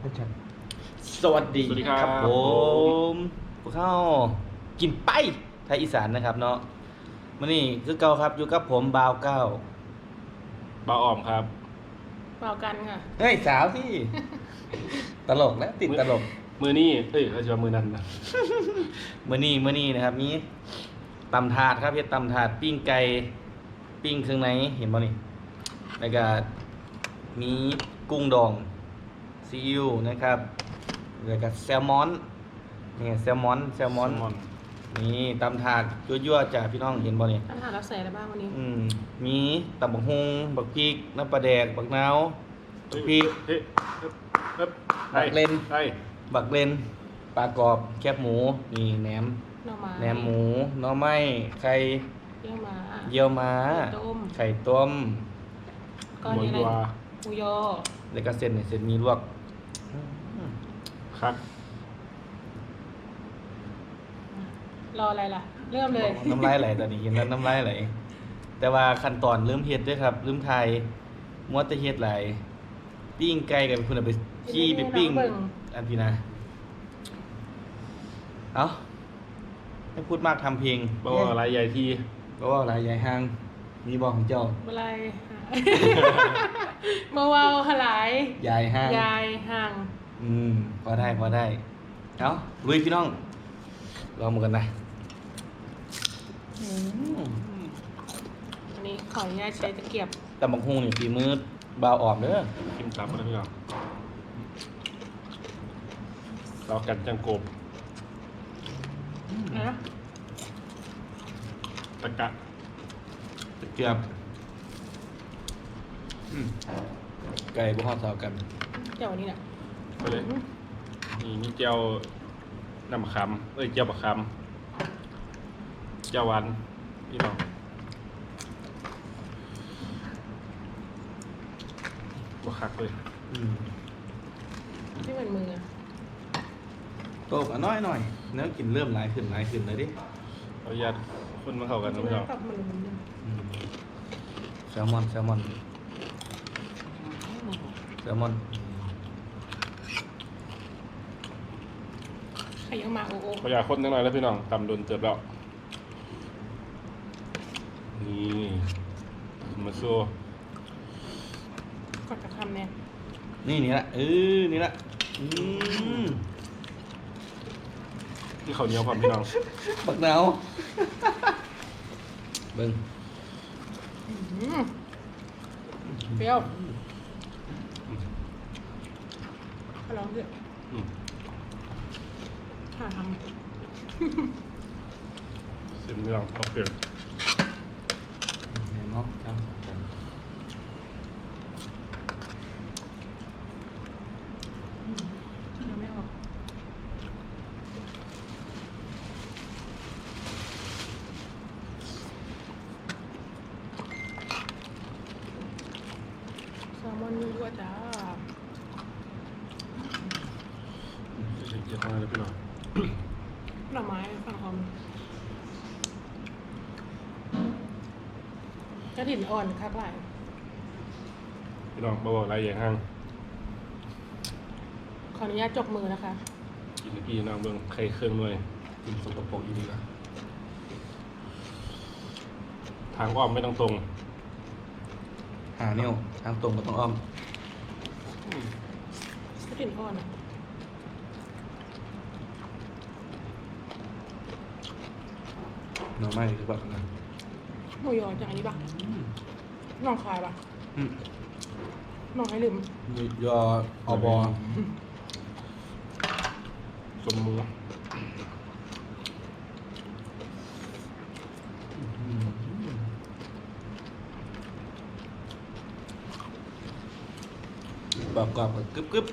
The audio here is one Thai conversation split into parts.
ไม่ใช่สวัสดีสวัสดีครับ ผมพวกเข้ากินไปไทยอีสานนะครับเนาะมื่อนี้คือเก่าครับอยู่กับผมบาวเก้าบาออมครับ เปล่ากันค่ะ เฮ้ยสาวที่ตลกแล้วติดตลก มือนี่เอ้ยเราจะว่ามือนั้นนะมื่อนี้มื่อนี้นะครับมีตำถาดครับเฮ็ดตำถาดปิ้งไก่ปิ้งเครื่องในเห็นบ่นี่แล้วก็มีกุ้งดอง ซีอิ๊วนะครับแล้วก็แซลมอนนี่แซลมอนแซลมอนมอนนี่ตำถาดยั่วๆจ้ะพี่น้องเห็นบ่นี่อาหารเราใส่อะไรบ้างวันนี้อืมมีตำบักฮุงบักพริกน้ำปลาแดกบักนาวเฮ้ยพี่เฮ้ยเฮ้ยเฮ้ยบักเลนไอ้บักเลนปลากรอบแคบหมูนี่แหนมหน่อไม้แหนมหมูหน่อไม้ไข่เยี่ยวม้าเยี่ยวม้าไข่ต้มไข่ต้มก้อนหมูนี้อะไรยัวหมูยอแล้วก็เส้นนี่เส้นมีลวกอืม ครับรออะไรล่ะ เริ่มเลย น้ำลายไหลตอนนี้เห็นแล้วน้ำลายไหลแต่ว่าขั้นตอนลืมเฮ็ดด้วยครับลืมไทยมัวแต่เฮ็ดหลายปิ้งไก่กับคุณเอาไปจี้ไปปิ้งเบิ่งอันพี่นะเอาให้พูดมากทำเพลงบอกว่าอะไรใหญ่ทีก็ว่าอะไรยายห้างมีบอกของเจ้าเมื่อไรเมื่อวาวหลาย ยายห้าง ยายห่าง อืมพอได้พอได้ เอาลุยพี่น้อง ลองมือกันนะอืมอันนี้ขออนุญาตใช้ตะเกียบตำบักฮุงนี่ฝีมือบ่าวออมเด้อกินตับอะไรพี่น้องเรากันจังกบนะตะกะเกือบอืมไก่บ่ฮอดเท่ากันเดี๋ยววันนี้น่ะ ไปเลยอืมนี่มีเจียวน้ำมะขามเอ้ยเจียวมะขามเจียวหวานพี่น้องบวคักเลยอืมที่เหมือนมืออะโตกอะน้อยหน่อยเนื้อกินเริ่มหลายขึ้นหลายขึ้นเลยดิขออนุญาตคนมาเข้ากันนะพี่น้องกลับมันเหมือนเดิมอืมแซลมอนแซลมอนแซลมอน ข่เยี่ยวม้าโอ้โอ้ขออยากคนนิดหน่อยแล้วพี่น้องตำโดนเติบแล้ว นี่มาโซ่กดกระคำเนี่ยนี่นี่ละเออนี่ละอืมที่เขาวเหนียวความพี่น้อง บักหนาวเบิ้งอืมเปรี้ยวขอลองด้วยอืม หาทเสียงพี่น้องเอาเปลี่ยน เห็นเนาะครับำยังไม่ออกแซลมอนยั่วๆจ้า เสียงเยอะมากเลยพี่น้อง หน่อไม้ฝั่งหอม กระถิ่นอ่อนคักหลายพี่น้องมาบอกอะไรอย่างห้างขออนุญาตจกมือนะคะ กินให้พี่น้องเบิ่งไข่เครื่องหน่วยกินสกปรกอยู่ดีละทางอ้อมไม่ต้องตรงหาเนี่ยวทางตรงก็ต้องอ้อมกระถิ่นอ่อนอะหน่อไม้คือแบบนั้น หมูยอจากอันนี้ปะน้องคายปะอืม น้องให้ลืมยออบอสมมือแบบกรอบๆกึบกึบ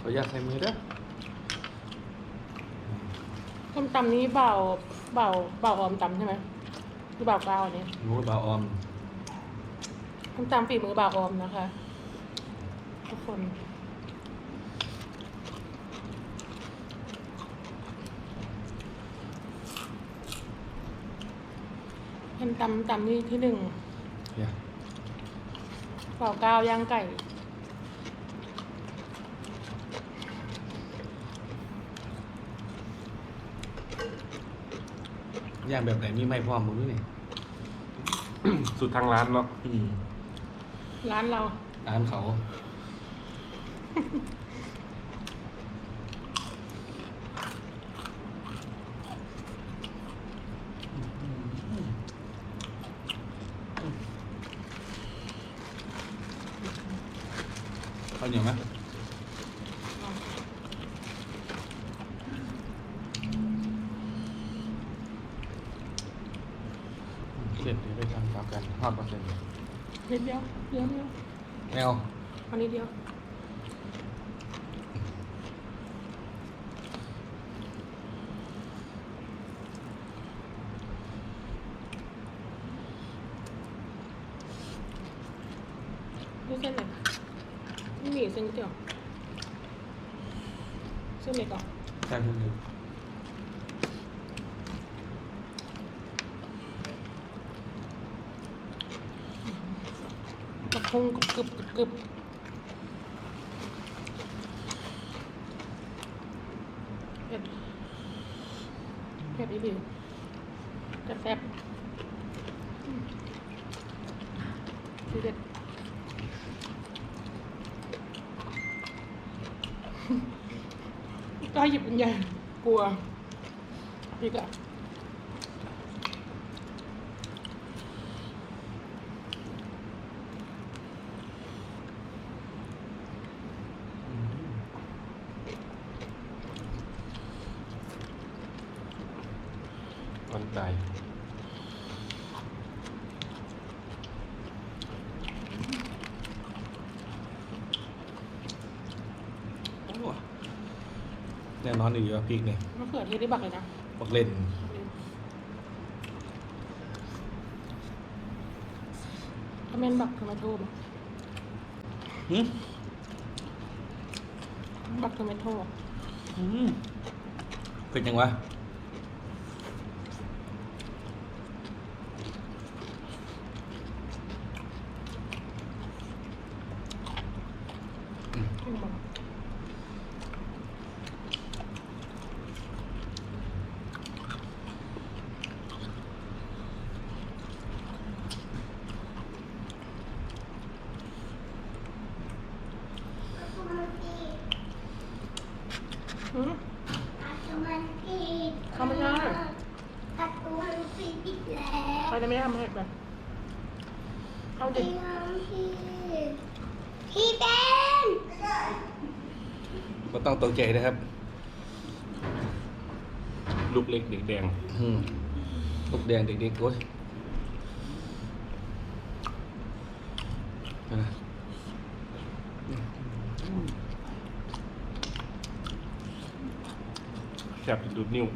ขออนุญาตใส่มือเด้อ ส้มตำนี้ เบาเบาเบาออมตำใช่ไหมคือบ่าวกาวอันนี้โอ้ยบาออมต้มตำฝีมือบ่าวออมนะคะ ทุกคนเป็นตำตำที่ที่หนึ่งเนี่ยบ่าวกาวย่างไก่ ย่างแบบไหนมีไม่พร้อมมึงด้วยนี่สุดทางร้านเนาะอืมร้านเราร้านเขาข้าวเหนียวไหมเสร็จเดี๋ยวไปทำตามกันห้าเปอร์เซ็นต์นิดเดียวเดียวเดียวแมว อันนี้เดียว นี่เส้นไหนไม่มีเส้นก๋วยเตี๋ยวเส้นเล็กเหรอ ใช่คุณดู กระพงกรึบกรึบกรึบเผ็ดเผ็ดอีหลีจะแซบอืมทีเด็ดก็หยิบเป็นใหญ่กลัวอีกอะ วันใจ โอ้แน่นอนอยู่ว่าพริกเนี่ยมะเขือเทศได้บักเลยนะบักเล่นถ้าแม่นบักทอมาโต้ไหมหึบักทอมาโต้อืมเป็นยังวะ ขึ้นมา หืม เขาไม่ได้ประตูมันปิดอีกแล้ว ใครจะไม่ได้ทำให้แบบเอาดิ พี่น้องพี่พี่เบน ก็ ต้องตกใจนะครับ ลูกเล็กเด็กแดงอืมลูกแดงเด็กๆโอ้ยเอานะแซ่บดูดนิ้ว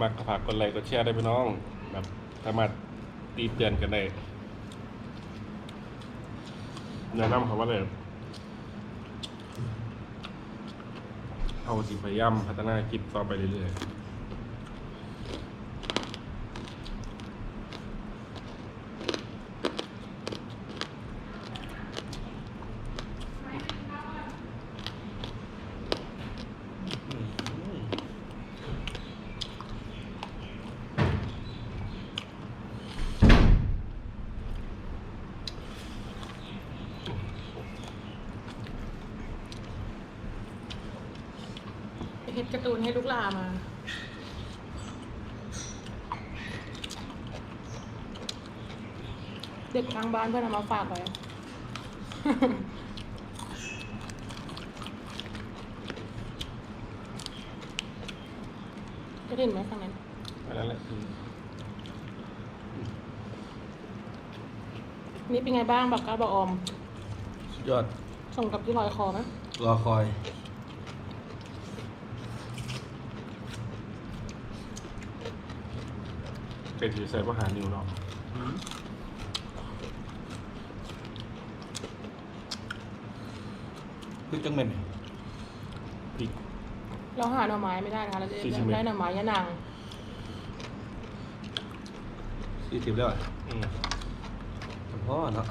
มากระผักกดไลค์กดแชร์ได้พี่น้องแบบสามารถ ตีเตือนกันได้แนะนำเขาว่าเลยเอาสิพยายามพัฒนาคลิปต่อไปเรื่อยๆ ไปเฮ็ดการ์ตูนให้ลูกลามา เด็กทางบ้านเพื่อนเอามาฝากไว้จะเห็นไหมฝั่งนั้น อันนั้นแหละคือนี่เป็นไงบ้างบักกาบออม สุดยอด ส่งกับที่ลอยคอไหมรอคอย เป็ดอยู่ใส่อาหารนิวเนาะคือจังเม็นพริก เราหาหน่อไม้ไม่ได้นะคะ เราจะสี่สิบเมตร ได้หน่อไม้ยะนางสี่สิบแล้วอะอืมพ่อเนาะ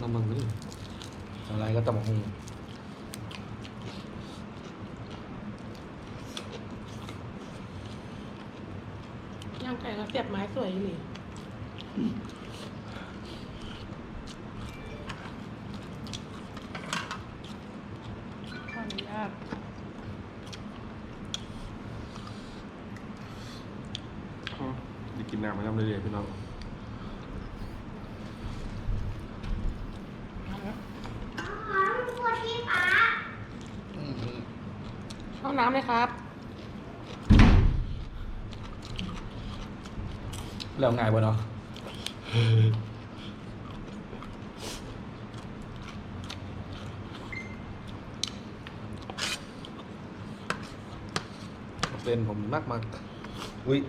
น้ำมันไม่ดิอะไรก็ตำบักหง ไก่ก็เสียบไม้สวยอยู่นี่ขออนุญาตอืมได้กินน้ำมาน้ำเรื่อยๆพี่น้อง เอาละ อ๋อลูกบัวที่ป้า ห้องน้ำเลยครับ แล้วง่ายบ่เนาะเป็นผมมากมากอุ้ย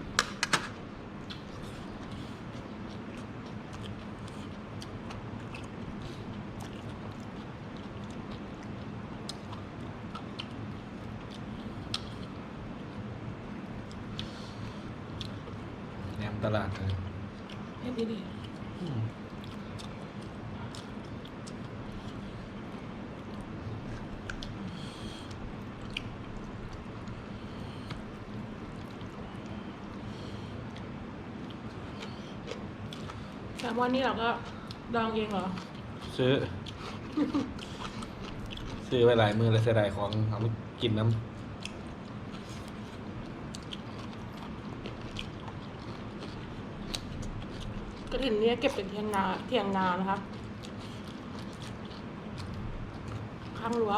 แหนมต ลาดเลยเฮ็ดดีๆแซลมอนนี่เราก็ดองเองเหรอ ซื้อ ซื้อไว้หลายมือแล้วเสียดายของเอามากินน้ก ถินเนี่ยเก็บเป็นเทียงนาเทียงนานะคะ ข้างรั้ว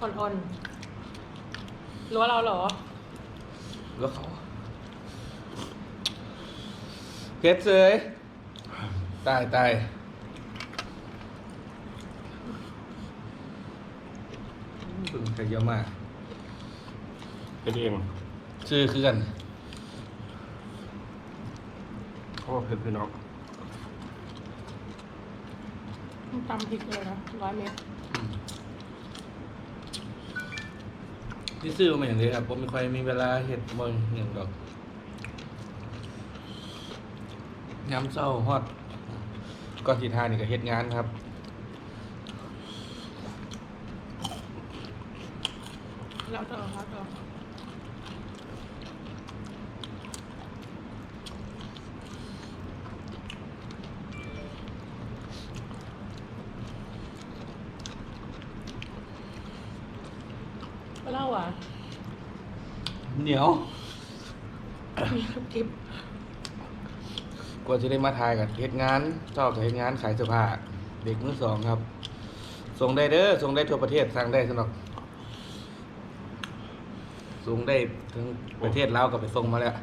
อ่อนๆรั้วเราเหรอำแล้วเขาเพชรเสยตายตายพึ่งใครเยอะมากเป็นเองชื่อคือกันเขาบอกเผ็ดพี่น้อง ตำพริกเลยนะร้อยเมตรที่ซื้อมาอย่างนี้ครับผมไม่ค่อยมีเวลาเห็ดเมืองอย่างดอกย้ำเศร้าฮอดก่อนสีทานนี่ก็เฮ็ดงานครับแล้วต่อแล้วต่อเล่าอะ เหนียวมีคลิปกว่าจะได้มาถ่ายกับเฮ็ดงานเจ้ากับเฮ็ดงานขายเสื้อผ้าเด็กมือสองครับ ส่งได้เด้อส่งได้ทั่วประเทศทางได้สนอกส่งได้ทั้งประเทศลาวก็ไปส่งมาแล้ว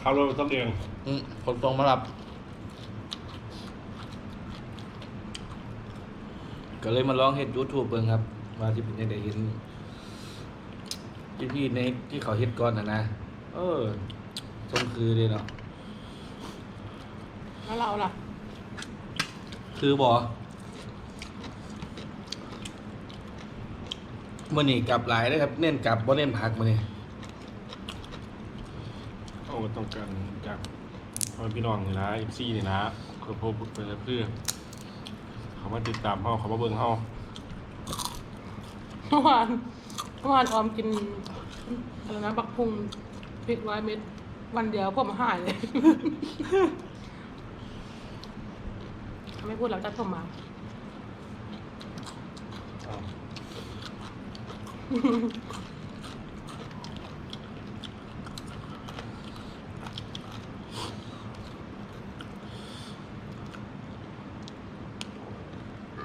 ข้าวโรยต้มเองอืมคนส่งมารับ ก็เลยมาลองเฮ็ด YouTube เบิ่งครับ ว่าสิเป็นจังไดเห็น พี่ๆในที่เขาเฮ็ดก่อนน่ะนะเออส่งคือเด้เนาะแล้วเราล่ะ คือบอมื่อนี้กลับหลายเลยครับ เน้นกลับบ่เน้นพักมื่อนี้เอาต้องการจากพ่อพี่น้องนี่นะเอฟซีนี่นะคือพบเป็นเพื่อเขามาติดตามเขาเขามาเบิ่งเขาเมื่อวานเมื่อวานออมกิน อะไรนะบักพุงพริกร้อยเม็ดวันเดียวผมหายเลย ไม่พูดแล้วจะผมมา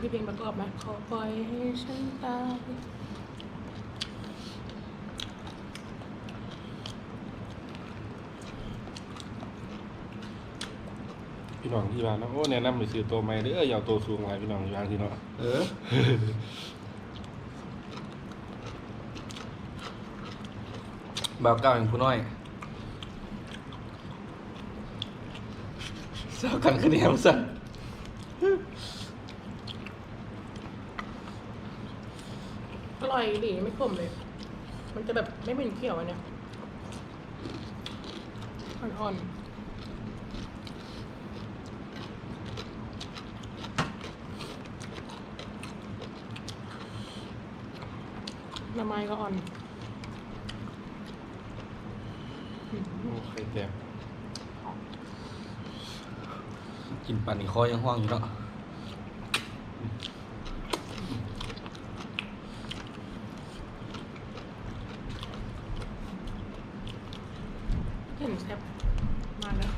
มีเพลงประกอบไหมขอปล่อยให้ฉันตาย น้องที่บ้านเนาะโอ้แนะนำไปซื้อตัวใหม่เด้ออย่าเอาตัวสูงหลายพี่น้องที่บ้านที่เนาะเออบ่าวเก้าอย่างผู้น้อยเศร้ากันคะแนนสั่นอร่อยดีไม่ขมเลย มันจะแบบไม่เหม็นเขียวอันเนี้ยอ่อนๆ หน้ำไม้ก็อ่อนโอ้ไข่แตกกินปั่นนี่คอยังห้องอยู่เนาะเห็นแซ่บมาแล้ว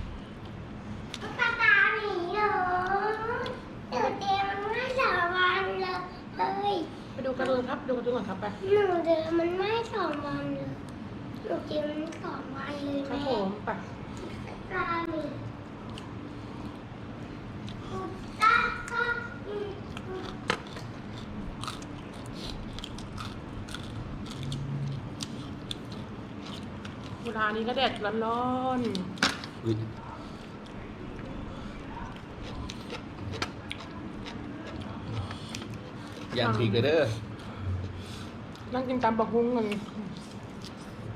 ตาตาหนีเหรอหนูเตรียมมันไม่สองวันเลยเฮ้ย ไปดูการ์ตูนครับ ดูการ์ตูนก่อนครับไป หนูเดินมันไม่สองวันเลย หนูเตรียมมันสองวันเลยครับแม่ผมไปตาหนีตาตาอืมอืมเวลานี้ก็แดดร้อนอุ๊ยย่างพริกเลยเด้อๆนั่งกินตามบักฮุ้งกัน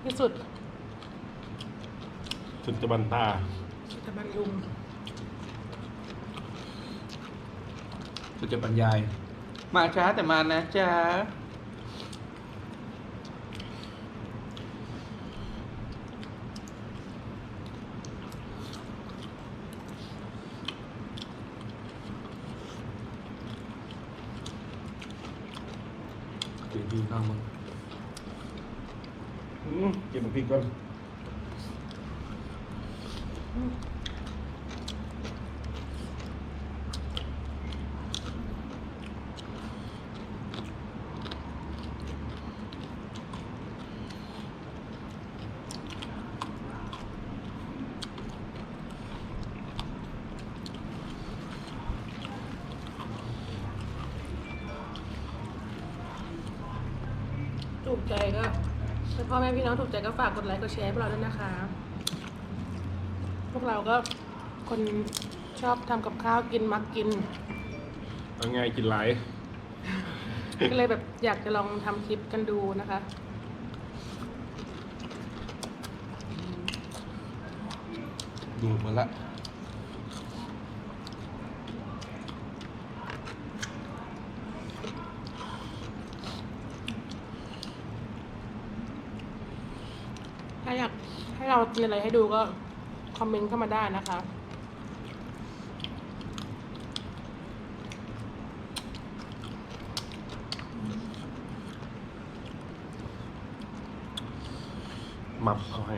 ที่สุด สุดจะบันตาจะบรรลุงเราจะบรรยาย มาช้าแต่มานะจ๊ะเดี๋ยวดูข้างมึงอืมกินพริกก่อน ใจก็ถ้าพ่อแม่พี่น้องถูกใจก็ฝากกดไลค์กดแชร์ให้พวกเราด้วยนะคะ พวกเราก็คนชอบทำกับข้าวกินมักกิน เอาไงกินหลายก็เลยแบบอยากจะลองทำคลิปกันดูนะคะ ดูดหมาละ ถ้าอยากให้ เรากินอะไรให้ดูก็คอมเมนต์เข้ามาได้นะคะมับเขาให้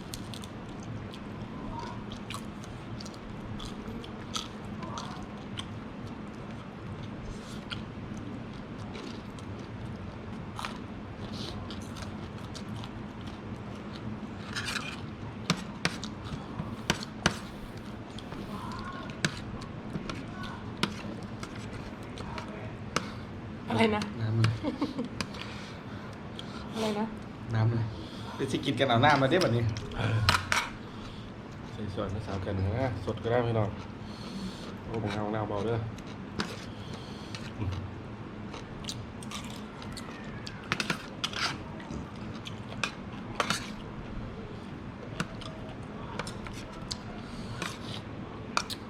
ไปสิกินกันเอาหน้ามาได้แบบนี้ใส่ส่วนภาษากันนะสดก็ได้พี่น้องโอ้ผมเอาหน้าเบาเด้อ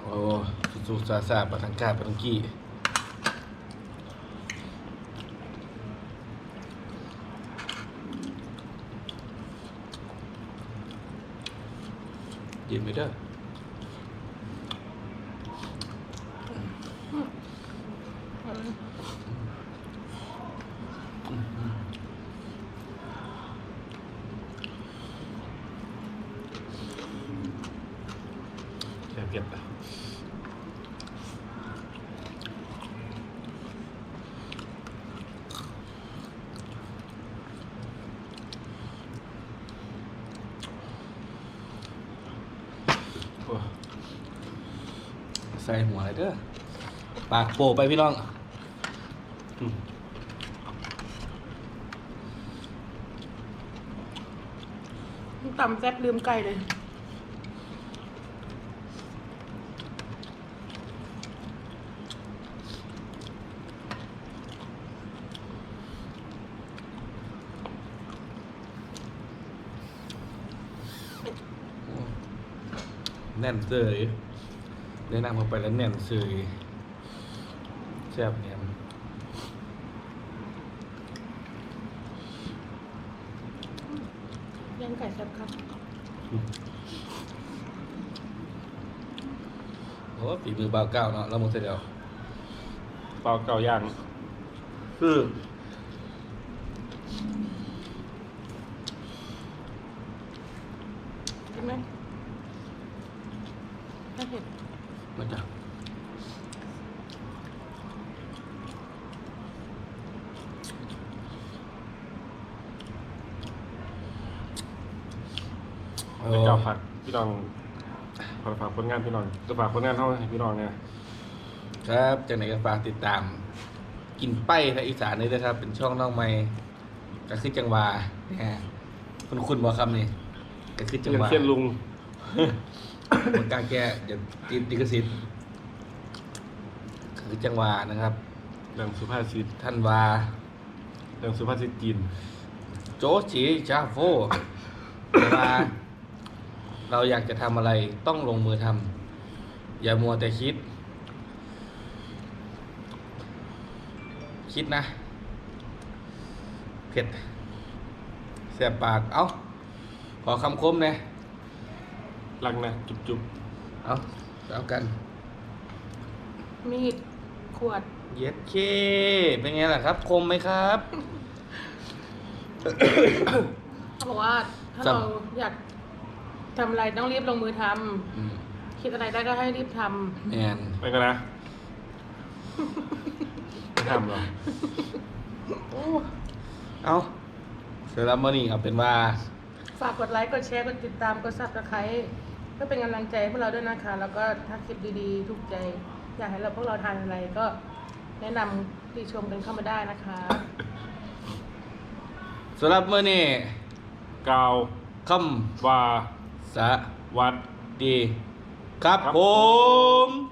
โอ้สุสาสาปะทังกาปะทังกี้ ยินไปเด้อ แค่เผ็ดโอ้ ใส่หัวเลยเด้อปากโปะไปพี่น้องอืมต่ำแซ่บลืมไก่เลยแน่นเส ยได้นั่งเข้าไปแล้วแน่นเสยแซ่บเนี่ยย่างไก่แซ่บครับโอ้ฝีมือบ่าวเก้าเนาะแล้วมึงเสร็จแล้วเปล่าเก่าย่างคือ เห็นไหมถ้าเห็ด มันจะโอ้ ให้เจ้าผัดพี่น้องฝากฝากผลงาน พี่น้องจะฝากผลงานเท่าให้พี่น้องเนี่ยครับจากไหนก็ฝากติดตาม กินไปทางอีสานนี่นะครับ เป็นช่องน้องใหม่ก็คือจังหวาเนี่ยคุณคุณบอกคำนี่ก็คือจังเรียหนวาเทียนลุงมันกล้ารแก้เดี๋ยวติดดิกสิทธิ์คือจังหวานะครับเรื่องสุภาษิตท่านว่าเรื่องสุภาษิตจีนโจจีจาโฟเวลาเราอยากจะทำอะไรต้องลงมือทำ อย่ามัวแต่คิด คิดนะ เผ็ดแสบปาก เอา้า ขอคำคมหนะรักนะจุบจุบเอาเอากัน มีดขวด เย็ดเค เป็นไงล่ะครับ คมไหมครับ เขาบอกว่าถ้าจำเราอยากทำอะไรต้องรีบลงมือทอืมำ คิดอะไรได้ก็ให้รีบทแมนไปกันนะไม่ทำหรอเอาเสร็จแล้วมื่อนี้เอาเป็นว่าำฝากกดไลค์กดแชร์กดติดตามกดซับสไครต์เพื่อเป็นกำลังใจให้พวกเราด้วยนะคะ แล้วก็ถ้าคลิปดีๆ ถูกใจ อยากให้เราพวกเราทานอะไรก็แนะนำติชมกันเข้ามาได้นะคะ สำหรับมื่อนี้กาวคว่าำสะ วัดดี ครับครับผมค